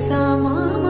सा मा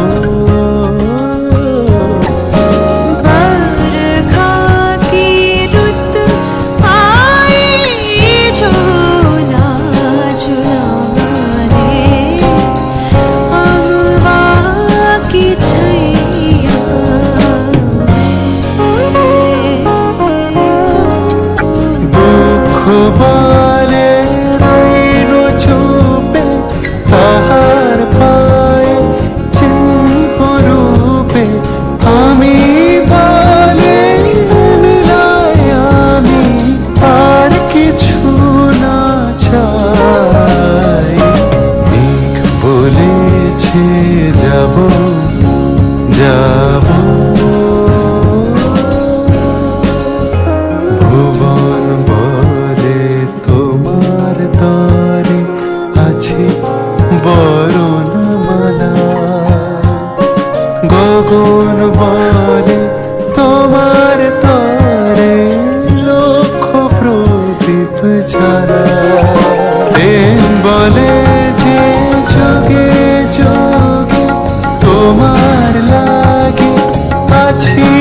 কাছে যাব যাব। ভুবন বলে তোমার তারে আছে বরণমালা গগন বলে তোমার তারে লক্ষ প্রদীপ ছাড়া tears.